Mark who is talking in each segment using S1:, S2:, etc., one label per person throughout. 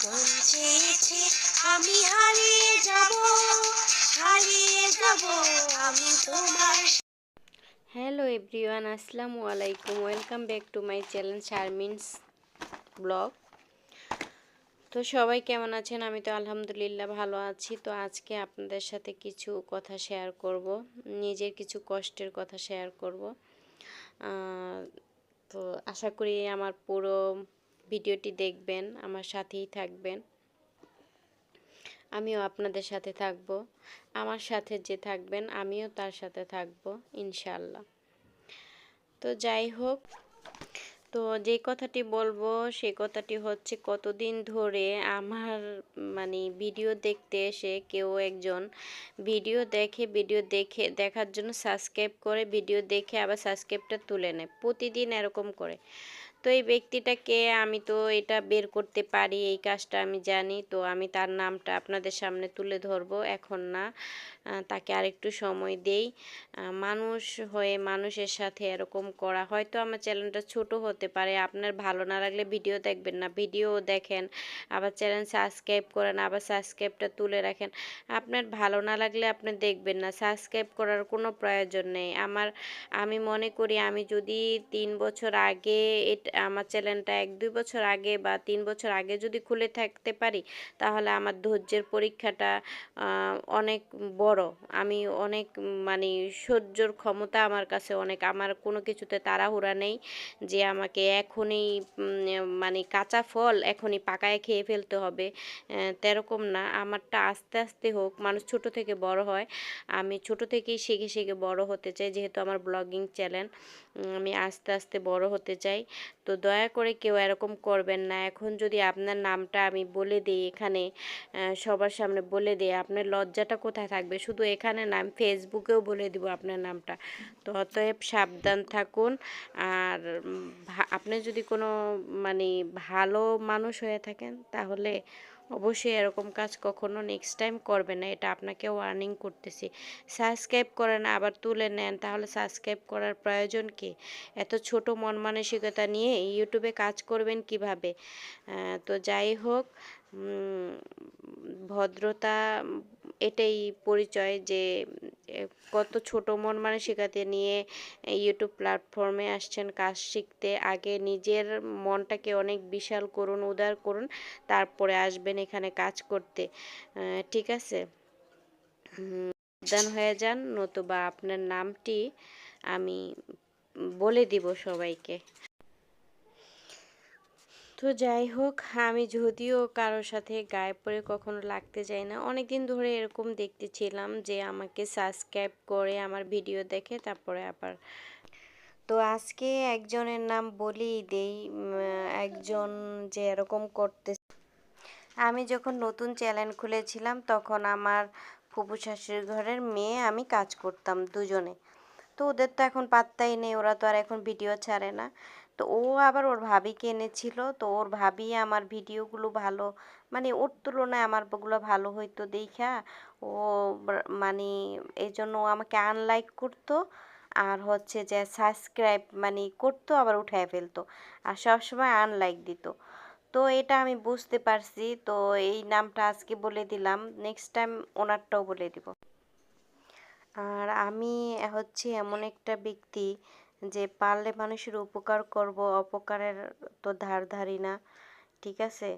S1: মন আমি হারিয়ে যাব হারিয়ে যাব, আমি তোমার
S2: হ্যালো এভরিওয়ান, আসসালামু আলাইকুম। Welcome back to my channel Sharmin's blog. তো সবাই কেমন আছেন? আমি তো আলহামদুলিল্লাহ ভালো আছি। তো আজকে আপনাদের সাথে কিছু কথা শেয়ার করব, নিজের কিছু কষ্টের কথা শেয়ার করব। তো আশা করি আমার পুরো ভিডিওটি দেখবেন, আমার সাথেই থাকবেন। আমিও আপনাদের সাথে থাকব। আমার সাথে যে থাকবেন, আমিও তার সাথে থাকব ইনশাল্লাহ তো যাই হোক, তো যে কথাটি বলব, সে কথাটি হচ্ছে কতদিন ধরে আমার মানে ভিডিও দেখতে এসে কেউ একজন ভিডিও দেখে ভিডিও দেখে, দেখার জন্য সাবস্ক্রাইব করে, ভিডিও দেখে আবার সাবস্ক্রাইবটা তুলে নেয়। প্রতিদিন এরকম করে। তো এই ব্যক্তিটাকে আমি তো এটা বের করতে পারি, এই কাজটা আমি জানি। তো আমি তার নামটা আপনাদের সামনে তুলে ধরবো। এখন না তাকে আরেকটু সময় দেই। মানুষ হয়ে মানুষের সাথে এরকম করা, হয়তো আমার চ্যানেলটা ছোট হতে পারে, আপনার ভালো না লাগলে ভিডিও দেখবেন না। ভিডিও দেখেন, আবার চ্যানেল সাবস্ক্রাইব করেন, আবার সাবস্ক্রাইবটা তুলে রাখেন। আপনার ভালো না লাগলে আপনি দেখবেন না, সাবস্ক্রাইব করার কোনো প্রয়োজন নেই। আমার, আমি মনে করি, আমি যদি তিন বছর আগে এটা আমার চ্যানেলটা এক, দুই বছর আগে বা তিন বছর আগে যদি খুলে থাকতে পারি, তাহলে আমার ধৈর্যের পরীক্ষাটা অনেক বড়। আমি অনেক মানে সহ্যর ক্ষমতা আমার কাছে অনেক। আমার কোনো কিছুতে তাড়াহুড়া নেই যে আমাকে এখনই মানে কাঁচা ফল এখনই পাকায় খেয়ে ফেলতে হবে। তেরকম না। আমারটা আস্তে আস্তে হোক, মানুষ ছোট থেকে বড় হয়। আমি ছোট থেকেই শিখে শিখে বড় হতে চাই, যেহেতু আমার ব্লগিং চ্যানেল। আমি আস্তে আস্তে বড় হতে চাই। তো দয়া করে কেউ এরকম করবেন না। এখন যদি আপনার নামটা আমি বলে দিই এখানে সবার সামনে বলে দিই, আপনার লজ্জাটা কোথায় থাকবে? শুধু এখানে না, আমি ফেসবুকেও বলে দিব আপনার নামটা। তো অতএব সাবধান থাকুন। আর আপনি যদি কোনো মানে ভালো মানুষ হয়ে থাকেন, তাহলে অবশ্যই এরকম কাজ কখনো নেক্সট টাইম করবে না, এটা আপনাকে ওয়ার্নিং করতেছি। সাবস্ক্রাইব করেন আবার তুলে নেন, তাহলে সাবস্ক্রাইব করার প্রয়োজন কি? এত ছোট মন মানসিকতা নিয়ে ইউটিউবে কাজ করবেন কীভাবে? তো যাই হোক ভদ্রতা এটাই পরিচয় যে কত ছোট মন মানসিকতা নিয়ে ইউটিউব প্ল্যাটফর্মে আসছেন কাজ শিখতে। আগে নিজের মনটাকে অনেক বিশাল করুন, উদার করুন, তারপরে আসবেন এখানে কাজ করতে। ঠিক আছে? সাবধান হয়ে যান, নতুবা আপনার নামটি আমি বলে দিব সবাইকে। তো যাই হোক, আমি যদিও কারোর সাথে গায়ে পড়ে কখনো লাগতে চাই না। অনেক দিন ধরে এরকম দেখতেছিলাম যে আমাকে সাবস্ক্রাইব করে আমার ভিডিও দেখে, তারপরে আবার তো আজকে একজনের নাম বলি দেই একজন যে এরকম করতে আমি যখন নতুন চ্যানেল খুলেছিলাম, তখন আমার ফুপু শাশুড়ির ঘরের মেয়ে আমি কাজ করতাম দুজনে। তো ওদের তো এখন পাত্তাই নেই, ওরা তো আর এখন ভিডিও ছাড়ে না। তো ও আবার ওর ভাবিকে এনেছিল। তো ওর ভাবি আমার ভিডিওগুলো ভালো মানে ওর তুলনায় আমারগুলো ভালো হইতো দেখা ও মানে এই জন্য ও আমাকে আনলাইক করতো আর হচ্ছে যে সাবস্ক্রাইব মানে করতো, আবার উঠায় ফেলতো আর সবসময় আনলাইক দিত। তো এটা আমি বুঝতে পারছি, তো এই নামটা আজকে বলে দিলাম নেক্সট টাইম ওনারটাও বলে দিব। আর আমি হচ্ছে এমন একটা ব্যক্তি যে পারলে মানুষের উপকার করব, অপকারের তো ধার ধারি না, ঠিক আছে?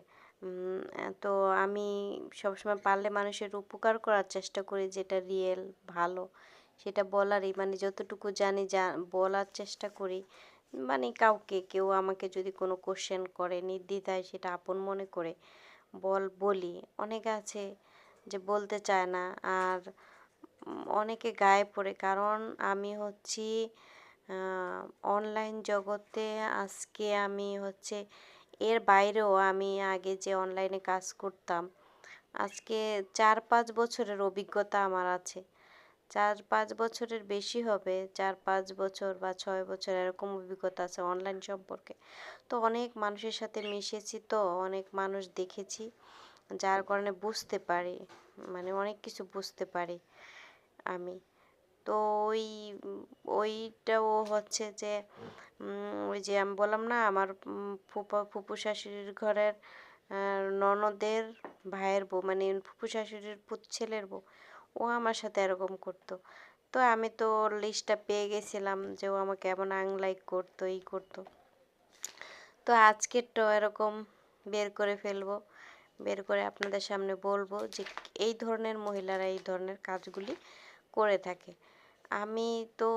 S2: তো আমি সবসময় পারলে মানুষের উপকার করার চেষ্টা করি যেটা রিয়েল ভালো, সেটা বলারই। মানে যতটুকু জানি যা, বলার চেষ্টা করি। মানে কাউকে, কেউ আমাকে যদি কোনো কোশ্চেন করে, নির্দ্বিধায় সেটা আপন মনে করে বল, বলি। অনেকে আছে যে বলতে চায় না, আর অনেকে গায়ে পড়ে। কারণ আমি হচ্ছি অনলাইন জগতে আজকে আমি হচ্ছে, এর বাইরেও আমি আগে যে অনলাইনে কাজ করতাম, আজকে চার পাঁচ বছরের অভিজ্ঞতা আমার আছে। চার পাঁচ বছরের বেশি হবে, চার পাঁচ বছর বা ছয় বছর এরকম অভিজ্ঞতা আছে অনলাইন সম্পর্কে। তো অনেক মানুষের সাথে মিশেছি তো, অনেক মানুষ দেখেছি, যার কারণে বুঝতে পারি মানে অনেক কিছু বুঝতে পারি আমি। তো ওই ওইটাও হচ্ছে যে ওই যে আমি বললাম না, আমার ফুপা, ফুপু শাশুড়ির ঘরের ননদের ভাইয়ের বউ মানে ফুপু শাশুড়ির পুত ছেলের বউ, ও আমার সাথে এরকম করতো। তো আমি তো লিস্টটা পেয়ে গেছিলাম যে ও আমাকে এমন আংলাইক করতো এই করতো। তো আজকেরটাও এরকম বের করে ফেলব, বের করে আপনাদের সামনে বলব যে এই ধরনের মহিলারা এই ধরনের কাজগুলি করে থাকে। আমি তো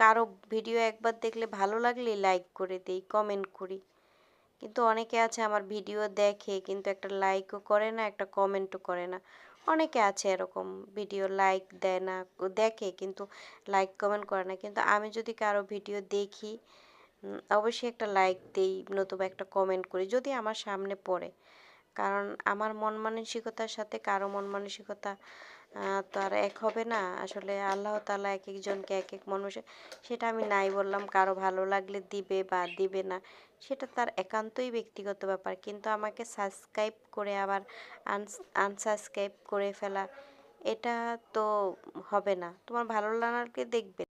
S2: কারও ভিডিও একবার দেখলে ভালো লাগলে লাইক করে দিই কমেন্ট করি। কিন্তু অনেকে আছে আমার ভিডিও দেখে কিন্তু একটা লাইকও করে না, একটা কমেন্টও করে না। অনেকে আছে এরকম ভিডিও লাইক দেয় না, দেখে কিন্তু লাইক কমেন্ট করে না। কিন্তু আমি যদি কারও ভিডিও দেখি অবশ্যই একটা লাইক দেই, নতুবা একটা কমেন্ট করি, যদি আমার সামনে পড়ে। কারণ আমার মন মানসিকতার সাথে কারও মন মানসিকতা আহ, তো আর এক হবে না? আসলে আল্লাহ তালা এক একজনকে এক এক মানুষের সেটা আমি নাই বললাম কারও ভালো লাগলে দিবে বা দিবে না। সেটা তার একান্তই ব্যক্তিগত ব্যাপার। কিন্তু আমাকে সাবস্ক্রাইব করে আবার আনসাবস্ক্রাইব করে ফেলা এটা তো হবে না। তোমার ভালো লাগলে দেখবে।